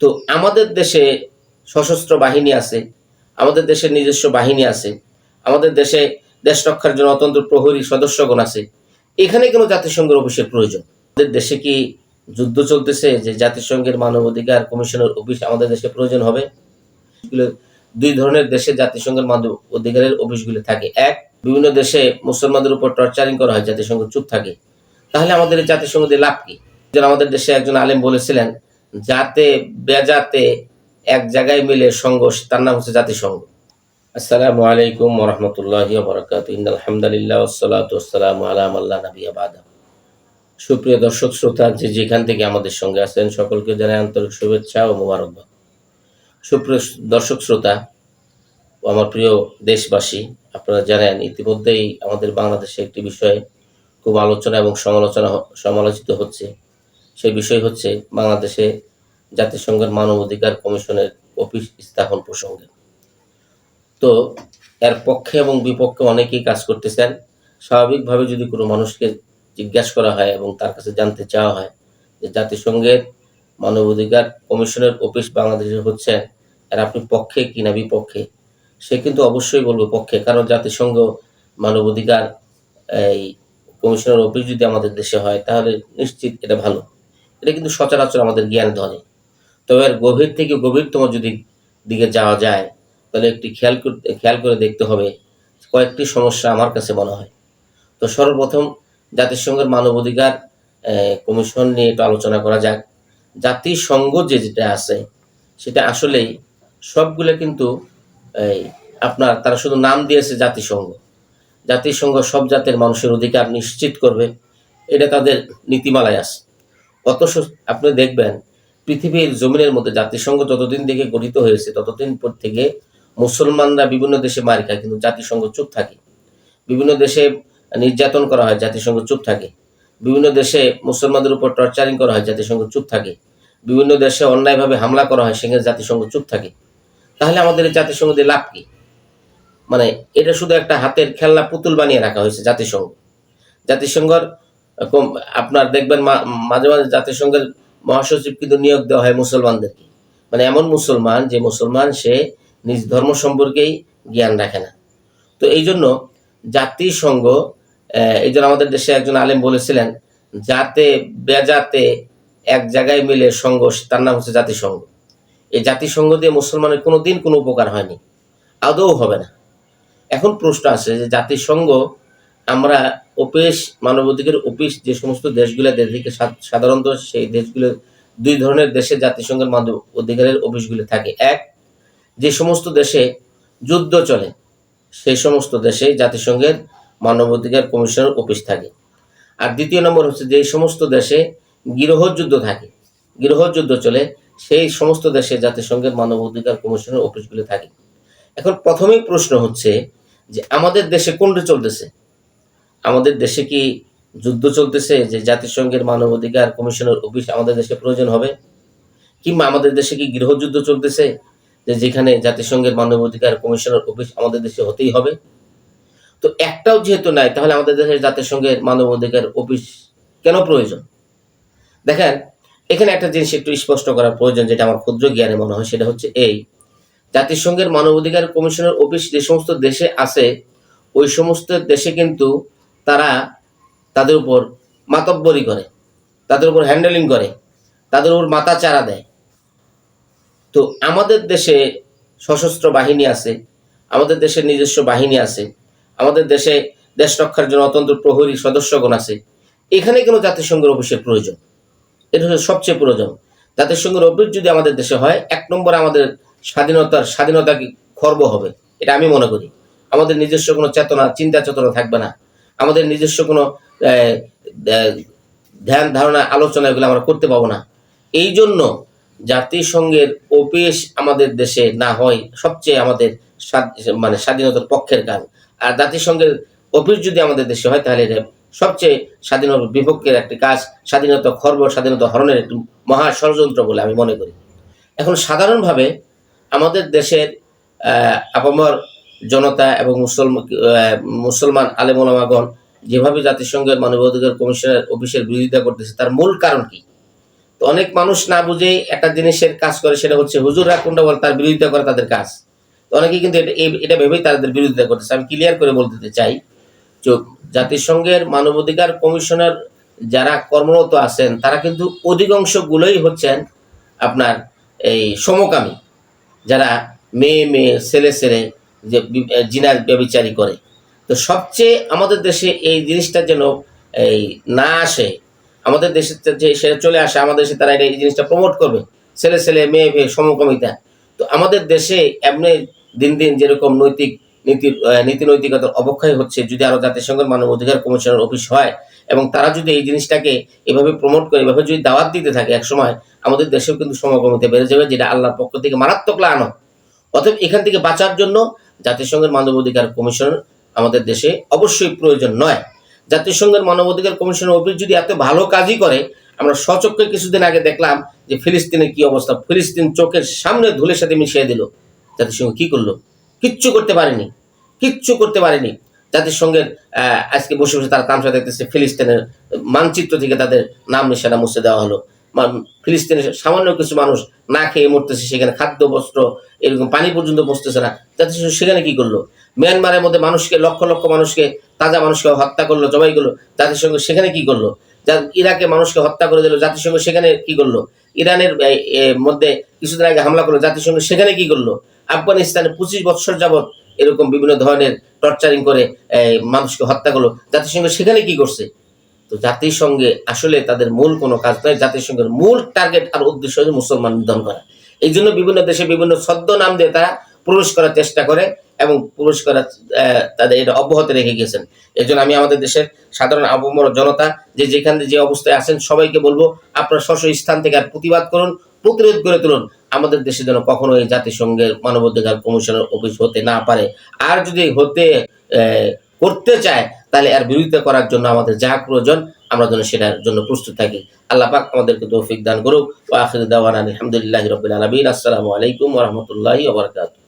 তো আমাদের দেশে সশস্ত্র বাহিনী আছে, আমাদের দেশের নিজস্ব বাহিনী আছে, আমাদের দেশে দেশ রক্ষার জন্য অতন্ত্র প্রহরী সদস্যগণ আছে। এখানে কেন জাতিসংঘের অফিসের প্রয়োজন? আমাদের দেশে কি যুদ্ধ চলতেছে যে জাতিসংঘের মানবাধিকার কমিশনের অফিস আমাদের দেশে প্রয়োজন হবে? দুই ধরনের দেশে জাতিসংঘের মানব অধিকারের অফিসগুলি থাকে। এক, বিভিন্ন দেশে মুসলমানদের উপর টর্চারিং করা হয়, জাতিসংঘ চুপ থাকে। তাহলে আমাদের জাতিসংঘ লাভ কি? যেন আমাদের দেশে একজন আলেম বলেছিলেন যাতে বেজাতে এক জায়গায় মিলে সংঘ তার নাম হচ্ছে জাতিসংঘ। আসসালামু আলাইকুম ওরহমতুল্লাহি বরকাত আলহামদুলিল্লাহ ওসালাত আলাম আল্লাহ নবী আবাদা সুপ্রিয় দর্শক, শ্রোতা, যে যেখান থেকে আমাদের সঙ্গে আছেন, সকলকে জানাই আন্তরিক শুভেচ্ছা ও মোবারকবাদ। সুপ্রিয় দর্শক, শ্রোতা, ও আমার প্রিয় দেশবাসী, আপনারা জানেন, ইতিমধ্যেই আমাদের বাংলাদেশে একটি বিষয়ে খুব আলোচনা এবং সমালোচনা সমালোচিত হচ্ছে। সেই বিষয় হচ্ছে বাংলাদেশে জাতিসংঘের মানবাধিকার কমিশনের অফিস স্থাপন প্রসঙ্গে। তো এর পক্ষে এবং বিপক্ষে অনেকেই কাজ করতেছেন। স্বাভাবিকভাবে যদি কোনো মানুষকে জিজ্ঞাসা করা হয় এবং তার কাছে জানতে চাওয়া হয় যে জাতিসংঘের মানবাধিকার কমিশনের অফিস বাংলাদেশে হচ্ছে, আর আপনি পক্ষে কিনা বিপক্ষে, সে কিন্তু অবশ্যই বলবে পক্ষে। কারণ জাতিসংঘ মানবাধিকার, এই কমিশনের অফিস যদি আমাদের দেশে হয়, তাহলে নিশ্চিত এটা ভালো। এটা কিন্তু সচরাচর আমাদের জ্ঞান ধরে। তবে এর গভীর থেকে গভীরতম যদি দিকে যাওয়া যায়, তাহলে একটি খেয়াল করতে খেয়াল করে দেখতে হবে কয়েকটি সমস্যা আমার কাছে মনে হয়। তো সর্বপ্রথম জাতিসংঘের মানবাধিকার কমিশন নিয়ে একটু আলোচনা করা যাক। জাতিসংঘ যে যেটা আছে, সেটা আসলেই সবগুলো কিন্তু, এই, আপনার তারা শুধু নাম দিয়েছে জাতিসংঘ। জাতিসংঘ সব জাতের মানুষের অধিকার নিশ্চিত করবে। এটা তাদের নীতিমালায় আছে। অথচ আপনি দেখবেন, পৃথিবীর জমিনের মধ্যে জাতিসংঘ যতদিন থেকে গঠিত হয়েছে, ততদিন পর থেকে মুসলমানরা বিভিন্ন দেশে মার খায়, কিন্তু জাতিসংঘ চুপ থাকে। বিভিন্ন দেশে নির্যাতন করা হয়, জাতিসংঘ চুপ থাকে। বিভিন্ন দেশে মুসলমানদের উপর টর্চারিং করা হয়, জাতিসংঘ চুপ থাকে। বিভিন্ন দেশে অন্যায়ভাবে হামলা করা হয়, সেখানে জাতিসংঘ চুপ থাকে। তাহলে আমাদের এই জাতিসংঘ দিয়ে লাভ কি? মানে এটা শুধু একটা হাতের খেলনা পুতুল বানিয়ে রাখা হয়েছে জাতিসংঘ। জাতিসংঘর আপনার দেখবেন মাঝে মাঝে জাতিসংঘের মহাসচিব কিন্তু নিয়োগ দেওয়া হয় মুসলমানদেরকে। মানে এমন মুসলমান যে মুসলমান সে নিজ ধর্ম সম্পর্কেই জ্ঞান রাখে না। তো এই জন্য জাতিসংঘ এই জন্য আমাদের দেশে একজন আলেম বলেছিলেন যাতে বেজাতে এক জায়গায় মিলে সংঘ তার নাম হচ্ছে জাতিসংঘ। এই জাতিসংঘ দিয়ে মুসলমানের কোনো দিন কোনো উপকার হয়নি। আদৌ হবে না। এখন প্রশ্ন আছে যে জাতিসংঘ আমরা অফিস, মানবাধিকার অফিস যে সমস্ত দেশগুলো দেখি সাধারণত সেই দেশগুলো দুই ধরনের দেশে জাতিসংঘের মানব অধিকারের অফিসগুলি থাকে। এক, যে সমস্ত দেশে যুদ্ধ চলে, সেই সমস্ত দেশে জাতিসংঘের মানবাধিকার কমিশনের অফিস থাকে। আর দ্বিতীয় নম্বর হচ্ছে যে সমস্ত দেশে গৃহযুদ্ধ থাকে গৃহযুদ্ধ চলে, সেই সমস্ত দেশে জাতিসংঘের মানবাধিকার কমিশনের অফিসগুলি থাকে। এখন প্রথমেই প্রশ্ন হচ্ছে যে আমাদের দেশে কোনটা চলতেছে? আমাদের দেশে কি যুদ্ধ চলতেছে যে জাতিসংঘের মানবাধিকার কমিশনের অফিস আমাদের দেশে প্রয়োজন হবে? কিংবা আমাদের দেশে কি গৃহযুদ্ধ চলতেছে যে যেখানে জাতিসংঘের মানবাধিকার কমিশনের অফিস আমাদের দেশে হতেই হবে? তো একটাও যেহেতু নাই, তাহলে আমাদের দেশে জাতিসংঘের মানবাধিকার অফিস কেন প্রয়োজন? দেখেন, এখানে একটা জিনিস একটু স্পষ্ট করার প্রয়োজন যেটা আমার ক্ষুদ্র জ্ঞানে মনে হয়, সেটা হচ্ছে এই। জাতিসংঘের মানবাধিকার কমিশনের অফিস যে সমস্ত দেশে আছে, ওই সমস্ত দেশে কিন্তু তারা তাদের উপর মাতব্বরি করে, তাদের উপর হ্যান্ডেলিং করে, তাদের উপর মাথা চারা দেয়। তো আমাদের দেশে সশস্ত্র বাহিনী আছে, আমাদের দেশের নিজস্ব বাহিনী আছে, আমাদের দেশে দেশ রক্ষার জন্য অতন্ত্র প্রহরী সদস্যগণ আছে। এখানে কেন জাতিসংঘের অফিসের প্রয়োজন। এটা হচ্ছে সবচেয়ে প্রয়োজন। জাতিসংঘের অফিস যদি আমাদের দেশে হয়, এক নম্বর আমাদের স্বাধীনতার, স্বাধীনতা খর্ব হবে? এটা আমি মনে করি। আমাদের নিজস্ব কোনো চেতনা চিন্তা চেতনা থাকবে না। আমাদের নিজস্ব কোনো ধ্যান ধারণা আলোচনা এগুলো আমরা করতে পাবো না। এই জন্য জাতিসংঘের অপেশ আমাদের দেশে না হয় সবচেয়ে আমাদের মানে স্বাধীনতার পক্ষের কাজ। আর জাতিসংঘের অফিস যদি আমাদের দেশে হয়, তাহলে সবচেয়ে স্বাধীনতার বিপক্ষের একটি কাজ, স্বাধীনতা খর্ব, স্বাধীনতা হরণের একটি মহা ষড়যন্ত্র বলে আমি মনে করি। এখন সাধারণভাবে আমাদের দেশের আপামর জনতা এবং মুসলমান মুসলমান আলেমোলামাগণ যেভাবে জাতিসংঘের মানবাধিকার কমিশনের অফিসের বিরোধিতা করতেছে, তার মূল কারণ কি? তো অনেক মানুষ না বুঝে একটা জিনিসের কাজ করে, সেটা হচ্ছে হুজুররা কোনটা বলে তার বিরোধিতা করে তাদের কাজ। তো অনেকে কিন্তু এটা এটা ভেবেই তাদের বিরোধিতা করতেছে। আমি ক্লিয়ার করে বলতে চাই, যে জাতিসংঘের মানবাধিকার কমিশনের যারা কর্মরত আছেন, তারা কিন্তু অধিকাংশগুলোই হচ্ছেন আপনার এই সমকামী। যারা মেয়ে মেয়ে, ছেলে ছেলে যে জিনার ব্যবিচারী করে। তো সবচেয়ে আমাদের দেশে এই জিনিসটা যেন, এই না আসে, আমাদের দেশে যে সেটা চলে আসে, আমাদের দেশে তারা এই জিনিসটা প্রমোট করবে। ছেলে ছেলে, মেয়ে মেয়ে, সমকামিতা। তো আমাদের দেশে এমনি দিন দিন যেরকম নৈতিক নীতি নীতি নৈতিকতার অবক্ষয় হচ্ছে, যদি আরও জাতিসংঘের মানব অধিকার কমিশনের অফিস হয়, এবং তারা যদি এই জিনিসটাকে এভাবে প্রমোট করে, এভাবে যদি দাওয়াত দিতে থাকে একসময়, আমাদের দেশেও কিন্তু সমকামিতা বেড়ে যাবে, যেটা আল্লাহর পক্ষ থেকে মারাত্মক লানো অতএব এখান থেকে বাঁচার জন্য জাতিসংঘের মানবাধিকার কমিশন আমাদের দেশে অবশ্যই প্রয়োজন নয়। জাতিসংঘের মানবাধিকার কমিশনের অফিস যদি এত ভালো কাজই করে, আমরা সচক্ষে কিছুদিন আগে দেখলাম যে ফিলিস্তিনের কি অবস্থা। ফিলিস্তিন চোখের সামনে ধুলের সাথে মিশিয়ে দিল। জাতিসংঘ কি করল? কিচ্ছু করতে পারেনি। কিচ্ছু করতে পারেনি। জাতিসংঘের আজকে বসে বসে তারা তামসা দেখতেছে, ফিলিস্তিনের মানচিত্র থেকে তাদের নাম নিশানা মুছে দেওয়া হলো। ফিলিস্তিনের সামান্য কিছু মানুষ না খেয়ে মরতেছে, সেখানে খাদ্য, বস্ত্র, এরকম পানি পর্যন্ত বসতেছে না। জাতিসংঘ সেখানে কি করল? মিয়ানমারের মধ্যে মানুষকে, লক্ষ লক্ষ মানুষকে, তাজা মানুষকে হত্যা করল, জবাই করল। জাতিসংঘ সেখানে কি করল? ইরাকে মানুষকে হত্যা করে দিল। জাতিসংঘ সেখানে কি করল? ইরানের মধ্যে কিছুদিন আগে হামলা করল। জাতিসংঘ সেখানে কি করল? আফগানিস্তানে পঁচিশ বছর যাবত এরকম বিভিন্ন ধরনের টর্চারিং করে মানুষকে হত্যা করল। জাতিসংঘ সেখানে কি করছে? তো জাতিসংঘে আসলে তাদের মূল কোনো কাজ নয় জাতিসংঘের মূল টার্গেট আর উদ্দেশ্য হচ্ছে মুসলমান নিধন করা। এই জন্য বিভিন্ন দেশে বিভিন্ন ছদ্ম নাম দিয়ে তারা প্রবেশ করার চেষ্টা করে এবং প্রবেশ করার তাদের এটা অব্যাহত রেখে গেছেন এই জন্য আমি আমাদের দেশের সাধারণ আবমর জনতা, যে যেখানে যে অবস্থায় আছেন, সবাইকে বলব, আপনার স্ব স্ব স্থান থেকে আর প্রতিবাদ করুন, প্রতিরোধ করে তুলুন। আমাদের দেশে যেন কখনো এই জাতিসংঘের মানবাধিকার কমিশনের অফিস হতে না পারে। আর যদি হতে করতে চায় তাহলে আর বিরোধিতা করার জন্য আমাদের যা প্রয়োজন, আমরা যেন সেটার জন্য প্রস্তুত থাকি। আল্লাহ পাক আমাদেরকে তৌফিক দান করুক। ওয়া আখির দাওয়ানা আলহামদুলিল্লাহি রাব্বিল আলামিন। আসসালামু আলাইকুম রাহমাতুল্লাহি ওয়া বারাকাতুহু।